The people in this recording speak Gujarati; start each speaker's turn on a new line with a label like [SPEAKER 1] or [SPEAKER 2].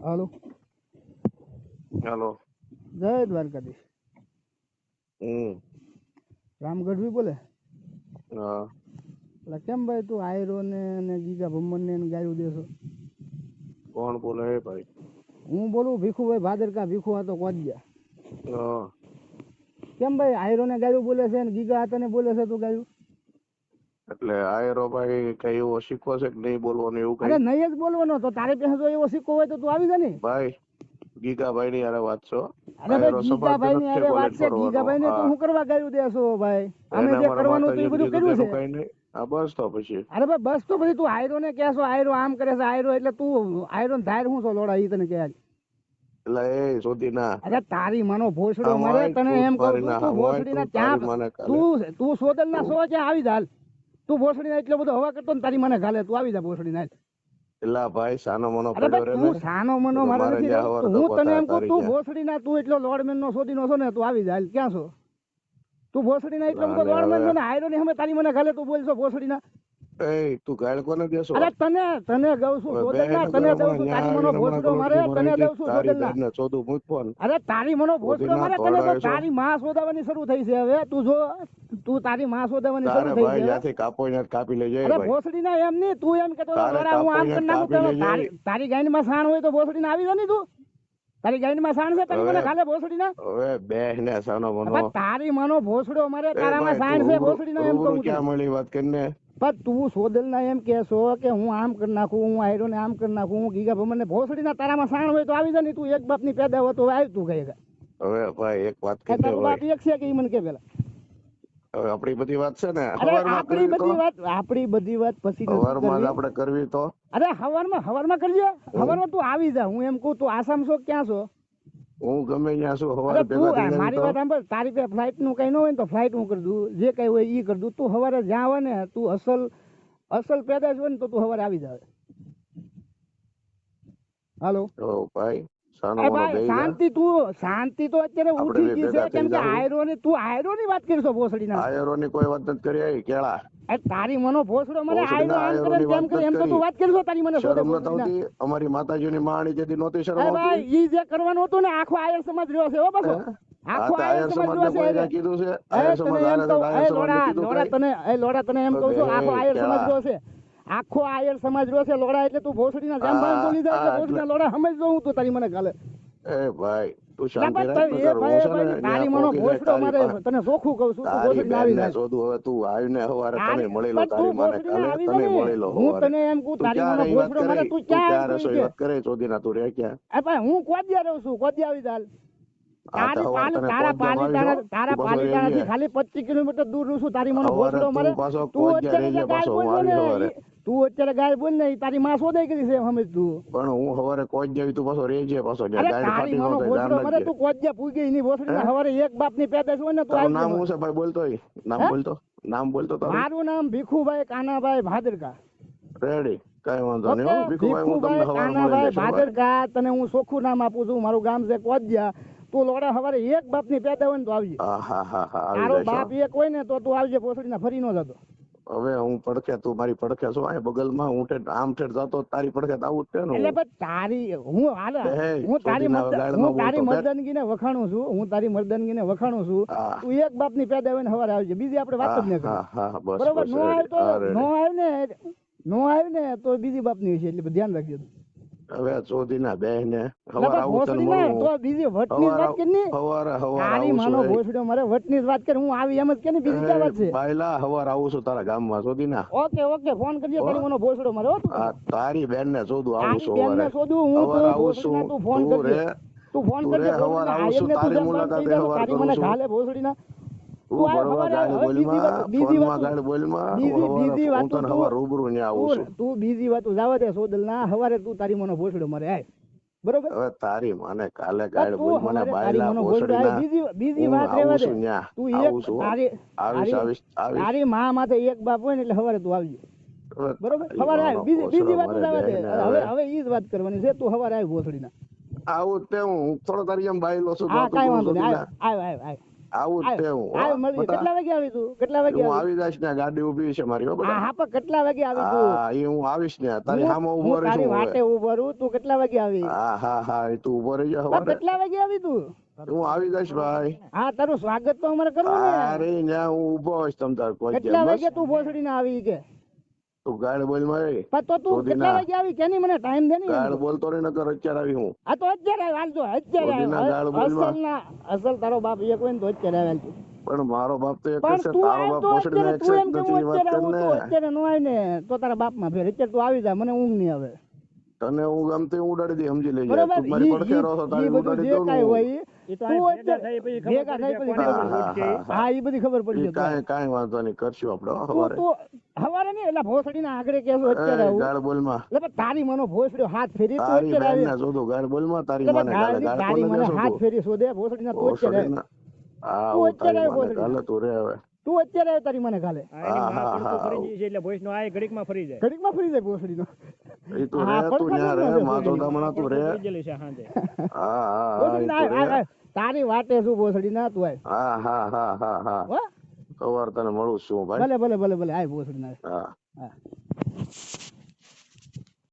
[SPEAKER 1] હાલો.
[SPEAKER 2] હેલો.
[SPEAKER 1] જય દ્વારકાધીશ.
[SPEAKER 2] હમ.
[SPEAKER 1] રામ ગઢવી બોલે?
[SPEAKER 2] હા.
[SPEAKER 1] એટલે કેમ ભાઈ તું આયરો ને ને ગીગા ભમન ને ગાયું દેશો
[SPEAKER 2] કોણ બોલે હે ભાઈ?
[SPEAKER 1] હું બોલું ભીખુભાઈ ભાદરકા ભીખુ હતો કોજ્યા
[SPEAKER 2] હા.
[SPEAKER 1] કેમ ભાઈ આયરો ને ગાયું બોલે છે ને ગીગા હતા ને બોલે છે તું ગાયું?
[SPEAKER 2] એટલે આયરો ભાઈ કઈ એવો શીખવો છે કે નહીં બોલવાનું એવું
[SPEAKER 1] અરે
[SPEAKER 2] કઈ
[SPEAKER 1] નહીં જ બોલવાનો તો તારે પાસે જો એવો સિક્કો હોય તો તું આવી જા ને.
[SPEAKER 2] ભાઈ ગીગાભાઈ ની અરે વાત છો
[SPEAKER 1] અરે ભાઈ ગીગાભાઈ ની અરે વાત છે ગીગાભાઈ ને તો હું. કરવા ગયું દેસો ભાઈ? અમે જે કરવાનું હતું એ બધું કર્યું છે.
[SPEAKER 2] હા બસ તો પછી.
[SPEAKER 1] અરે ભાઈ બસ તો પછી તું આયરો ને કહેશો આયરો આમ કરે છે આયરો એટલે તું આયરો ને ધાર હું છો લોડા ઈ તને કહે.
[SPEAKER 2] એટલે એ શોધી ના.
[SPEAKER 1] અરે તારી મનો ભોસડો મરે તને એમ કહું છું તું ભોસડી ના
[SPEAKER 2] તું તારી
[SPEAKER 1] ક્યાં તું તું સોદલ ના સો ક્યાં આવી જા હાલ. તું ભોસડી ના એટલો બધો હવા કરતો ને તારી મને ગાલે તું આવી જા ભોસડી ના
[SPEAKER 2] એલા ભાઈ સાનો મનો પડ્યો રે
[SPEAKER 1] તું સાનો મનો મારો નથી હું તને એમ કહું તું. ભોસડી ના તું એટલો લોડમેન નો શોધી નો છો ને તું આવી જા. ક્યાં છો? તું ભોસડી ના એટલો બધો લોડમેન છો ને આયરો ને હમે તારી મને ગાલે તું બોલશો ભોસડી ના.
[SPEAKER 2] એ તું ગાળ કોને દેશો?
[SPEAKER 1] અરે તને તને દઉં છું
[SPEAKER 2] હવે
[SPEAKER 1] સોદલ ના
[SPEAKER 2] બેન
[SPEAKER 1] તને દઉં છું. તારી મનો ભોસડો મારે તને દઉં છું
[SPEAKER 2] તારી
[SPEAKER 1] સોદલ ના
[SPEAKER 2] બેનને ચોદું મૂકવો ને.
[SPEAKER 1] અરે તારી મનો ભોસડો મારે તને તો તારી માં શોધાવાની શરૂ થઈ છે હવે. તું જો તું તારી માં શોધાવાની શરૂ થઈ છે.
[SPEAKER 2] જ્યાંથી કાપો જાય
[SPEAKER 1] અરે ભોસડી ના એમ નહીં તું એમ કેતો હતો,
[SPEAKER 2] તારે
[SPEAKER 1] હું આમ કરી નાખું
[SPEAKER 2] કાપી
[SPEAKER 1] ચાલો,
[SPEAKER 2] લઈ
[SPEAKER 1] તારી
[SPEAKER 2] ગાય
[SPEAKER 1] તારી ગાયની માં સાણ હોય તો ભોસડી આવી જ નહીં તું. તારી ગાયની માં સાણ છે તને મને ખાલે ભોસડી ના
[SPEAKER 2] હવે બે ને સાનો મનો
[SPEAKER 1] તારી મનો ભોસડો મારે તારામાં સાણ છે ભોસડી ના એમ કહું
[SPEAKER 2] ક્યાં મળી વાત કરીને?
[SPEAKER 1] પણ તું સોદલ ના એમ કહેશો કે હું આમ કરી નાખું હું આયરો ને આમ કરી નાખું હું ગીગા ભમર ને ભોસડી ના તારામાં સાણ હોય તો આવી જા ને તું એક બાપની પેદા હોય તો આવી તું ગઈ
[SPEAKER 2] હવે ભાઈ એક વાત કહી દે
[SPEAKER 1] બાપ એક છે કે ઈ મને કે પેલા?
[SPEAKER 2] આપણી બધી વાત છે ને
[SPEAKER 1] આપણી બધી વાત આપણી બધી વાત પછી
[SPEAKER 2] હવારમાં આપણે કરવી તો?
[SPEAKER 1] અરે હવારમાં હવારમાં કરજે. હવારમાં તું આવી જા. હું એમ કહું તું આસામ છો ક્યાં છો?
[SPEAKER 2] હું ગમે ત્યાં છું હવારે ભેગા
[SPEAKER 1] મારી વાત સાંભળ. તારી પે ફ્લાઇટનું કઈ ન હોય ને તો ફ્લાઇટ હું કરી દઉં જે કઈ હોય ઈ કરી દઉં તું હવારે જ્યાં આવે ને તું અસલ અસલ પેદાશ હોય ને તો તું હવારે આવી જાવે હાલો?
[SPEAKER 2] ઓ ભાઈ.
[SPEAKER 1] એ ભાઈ શાંતિ તું શાંતિ તો અત્યારે ઉઠી ગઈ છે કેમ કે આયરો ની તું આયરો ની વાત કરશો ભોસડી ના
[SPEAKER 2] આયરોની કોઈ વાત નથી કરી કેળા.
[SPEAKER 1] તારી મનો ભોસડો મને આયરો આમ કરે ને કરે એમ તો તું વાત કરશો તારી મને શોધે
[SPEAKER 2] શરમ
[SPEAKER 1] ભોસડીના.
[SPEAKER 2] નથી આવતી. અમારી માતાજીની માણી જેથી નોતી શરમ આવતી.
[SPEAKER 1] ભાઈ ઈ જે કરવાનું હતું ને આખો આયર સમાજ રહ્યો છે હો પાછો. આખો આયર
[SPEAKER 2] આયર
[SPEAKER 1] સમાજ રહ્યો છે
[SPEAKER 2] કીધું છે? આયર
[SPEAKER 1] તને
[SPEAKER 2] સમાજ
[SPEAKER 1] એમ કહું? તને એમ છું આખો આયર સમાજ. રહ્યો છે. આખો આયર સમાજ રહ્યો છે લોડા એટલે તું ભોસડીના જામભાઈ
[SPEAKER 2] આ-
[SPEAKER 1] બોલી જાય એટલે ભોસડીના લોડા સમજ હું તો તારી મને ગાલે.
[SPEAKER 2] એ ભાઈ તું
[SPEAKER 1] ના,
[SPEAKER 2] શાંતિ રાખ
[SPEAKER 1] તો ભાઈ ભાઈ
[SPEAKER 2] ને
[SPEAKER 1] તારી મનો ભોસડો મારે તને ચોખ્ખું કહું છું તું ભોસડી આવી ના
[SPEAKER 2] શોધું હવે તું આવીને હવારે તને
[SPEAKER 1] તારી-
[SPEAKER 2] મળી લો તારી મને કાલે તને
[SPEAKER 1] જા
[SPEAKER 2] મળી લો
[SPEAKER 1] હું તને એમ કહું તારી મનો ભોસડો મારે તું ક્યાં
[SPEAKER 2] રસોઈ વાત કરે? ચોદીના તું રહે ક્યાં?
[SPEAKER 1] એ ભાઈ હું કોદિયા રહું છું કોદિયા આવી
[SPEAKER 2] આ
[SPEAKER 1] તારી પાલી તારા પાલી તારા
[SPEAKER 2] આવી
[SPEAKER 1] તારા
[SPEAKER 2] જાઓ. તું પાછો
[SPEAKER 1] ખાલી પચીસ કિલોમીટર દૂર રહું છું તારી મને ભોસડો મારે. તું અત્યારે જે
[SPEAKER 2] રહેજે પાછો,
[SPEAKER 1] બોલ
[SPEAKER 2] હું
[SPEAKER 1] ને તું અત્યારે ગાય બોલ ને તારી માં શોધાઈ કરી છે સમજ તું
[SPEAKER 2] પણ હું હવારે કોઈ જેવી તું પાછો રેજે પાછો
[SPEAKER 1] અરે
[SPEAKER 2] ગાય ફાટી
[SPEAKER 1] માનો
[SPEAKER 2] ન થાય
[SPEAKER 1] ભોસડો મારે
[SPEAKER 2] રાખજે.
[SPEAKER 1] તું કોજ્યા પૂગી એની ભોસડીના હવારે એક બાપની પેદાશ હોય ને તો
[SPEAKER 2] નામ હું છે ભાઈ? બોલતો? નામ બોલતો નામ બોલતો તારું.
[SPEAKER 1] મારું નામ ભીખુભાઈ કાનાભાઈ ભાદરકા.
[SPEAKER 2] રેડી કઈ વાંધો નહીં ભીખુભાઈ હું તમને હવારે
[SPEAKER 1] કાનાભાઈ. ભાદરકા તને હું સોખું નામ આપું છું. મારું ગામ છે કોજ્યા તું લોડા હવારે એક બાપની પેદા હોય ને તો આવજે તારો બાપ એક હોય ને તો તું આવજે ભોસડીના ફરી નો જતો.
[SPEAKER 2] હવે હું પડખે તું મારી પડખે છો આ બગલમાં હું ઠેઠ આમ ઠેઠ જતો તારી પડખે આવું જ છે ને
[SPEAKER 1] એટલે. પણ તારી હું હાલ
[SPEAKER 2] હું
[SPEAKER 1] તારી હું તારી. મર્દનગીને વખાણું છું હું તારી મર્દનગીને વખાણું છું. તું એક બાપની પેદા હોય ને હવારે આવજે બીજી આપણે વાત જ ન
[SPEAKER 2] બસ
[SPEAKER 1] બરોબર? નો આવે તો નો આવે ને નો આવે ને તો બીજી બાપની છે એટલે ધ્યાન રાખજો
[SPEAKER 2] હવે બેહ ને હવાર આવું
[SPEAKER 1] ના
[SPEAKER 2] મળું
[SPEAKER 1] તો બીજી વટની વાત કરી ને
[SPEAKER 2] હવારે હવાર
[SPEAKER 1] તારી માનો
[SPEAKER 2] છું
[SPEAKER 1] મારે વટની વાત કરી હું આવી એમ જ કે ને બીજી ક્યાં વાત છે?
[SPEAKER 2] બાયલા હવાર આવું છું તારા ગામમાં ચોધીના.
[SPEAKER 1] ઓકે ઓકે ફોન કરજો તારી માનો ભોસડો મારે હો
[SPEAKER 2] તારી બેન ને શોધું આવું છું હવારે
[SPEAKER 1] શોધું હું
[SPEAKER 2] આવું છું.
[SPEAKER 1] તું ફોન કરજે. તું ફોન કરજે
[SPEAKER 2] હવાર આવું છું, તારી મુલાકાતે
[SPEAKER 1] તારી મને ના તારી મને
[SPEAKER 2] કાલે
[SPEAKER 1] પણ
[SPEAKER 2] બોલ મને બાયલા
[SPEAKER 1] મનો ભોસડો આય
[SPEAKER 2] ભોસડીના
[SPEAKER 1] બીજી બીજી વાત
[SPEAKER 2] આવું
[SPEAKER 1] દે. તું એક તારી
[SPEAKER 2] આવીશ
[SPEAKER 1] તારી- માં માથે એક બાપ હોય ને એટલે હવારે તું આવજે. બરોબર? હવારે આય બીજી બીજી વાતો
[SPEAKER 2] મારે
[SPEAKER 1] દે. હવે
[SPEAKER 2] હવે.
[SPEAKER 1] ઈ જ વાત કરવાની છે તું હવારે આય ભોસડીના.
[SPEAKER 2] આવું તે હું થોડો તારી એમ બાયલો છું તો તું
[SPEAKER 1] વાંધો નહીં આય આય.
[SPEAKER 2] આવું જ છે હું હો.
[SPEAKER 1] આવ કેટલા વાગે આવી તું? કેટલા વાગે
[SPEAKER 2] હું
[SPEAKER 1] આવી?
[SPEAKER 2] આવી જઈશ ને ગાડી ઊભી છે મારી હો
[SPEAKER 1] હા પણ કેટલા વાગે આવી તું?
[SPEAKER 2] હા એ હું આવીશ ને તારી સામે ઊભો રહીશ
[SPEAKER 1] તારી
[SPEAKER 2] હું
[SPEAKER 1] વાટે
[SPEAKER 2] હવે.
[SPEAKER 1] રહું? તું કેટલા વાગે આવી?
[SPEAKER 2] હા હા હા તું ઊભો રહી જા
[SPEAKER 1] કેટલા વાગે આવી તું?
[SPEAKER 2] હું આવી જઈશ ભાઈ.
[SPEAKER 1] હા તારું સ્વાગત તો અમારે કરવું ને
[SPEAKER 2] અરે હું ઊભો હોઈશ તમ તાર કોઈ
[SPEAKER 1] કેટલા વાગે તું ભોસડી ને આવી કે?
[SPEAKER 2] તું ગાડ બોલ મારે.
[SPEAKER 1] તો તું કેટલા વાગે આવી? કેની મને ટાઈમ દે ને?
[SPEAKER 2] ગાડ બોલતો રહી નકર અત્યારે આવી હું.
[SPEAKER 1] આ તો અત્યારે આવ, હાલ જો અત્યારે
[SPEAKER 2] ના. ગાળ
[SPEAKER 1] અસલ ના અસલ તારો બાપ એક હોય ને તો અત્યારે આવે
[SPEAKER 2] પણ મારો બાપ તો એક છે તારો બાપ એક
[SPEAKER 1] તું
[SPEAKER 2] છે નથી વાત
[SPEAKER 1] અત્યારે
[SPEAKER 2] કર ને.
[SPEAKER 1] અત્યારે નો આવે ને તો તારા બાપમાં ફેર. અત્યારે તું આવી જા મને ઊંઘ નહીં આવે.
[SPEAKER 2] તને હું તે ઉડાડી દે સમજી લેજે. તું મારી પડખે રહો છો તારી ઉડાડી દઉં ને
[SPEAKER 1] હોય
[SPEAKER 2] હા,
[SPEAKER 1] ઈ બધી ખબર પડી કઈ
[SPEAKER 2] કાંઈ કાંઈ વાંધો નહીં કરશું આપણે
[SPEAKER 1] તું હવારે નહીં એટલે ભોસડી ના આગળ કેસો અત્યારે આવું.
[SPEAKER 2] ગાળ બોલમાં
[SPEAKER 1] એટલે તારી મનો ભોસડ્યો હાથ ફેરી તો અત્યારે આવી.
[SPEAKER 2] ના શોધું ગાળ બોલમાં તારી મને
[SPEAKER 1] તારી
[SPEAKER 2] ગાળ
[SPEAKER 1] તારી મને હાથ? ફેરી શોધે ભોસડી ના તો અત્યારે
[SPEAKER 2] ભોસડી હા
[SPEAKER 1] તું અત્યારે
[SPEAKER 2] માને
[SPEAKER 1] ભોસડી.
[SPEAKER 2] ગાલે તું રે હવે.
[SPEAKER 1] તું અત્યારે આવે તારી મને
[SPEAKER 3] માં
[SPEAKER 2] હા.
[SPEAKER 3] ફરી છે એટલે voice નો આ ઘડીકમાં ફરી જાય.
[SPEAKER 1] ઘડીકમાં ફરી જાય ભોસડી નો
[SPEAKER 2] એ તું રે તું ન્યા રે
[SPEAKER 1] માતો
[SPEAKER 2] દામણા તું રે. હા હા
[SPEAKER 1] ભોસડી તારી વાટે શું ભોસડી ના તું
[SPEAKER 2] હા હા હા હા. હો? સવાર તને મળું છું ભાઈ.
[SPEAKER 1] ભલે ભલે ભલે ભલે. આય ભોસડી ના
[SPEAKER 2] હા.
[SPEAKER 1] હા.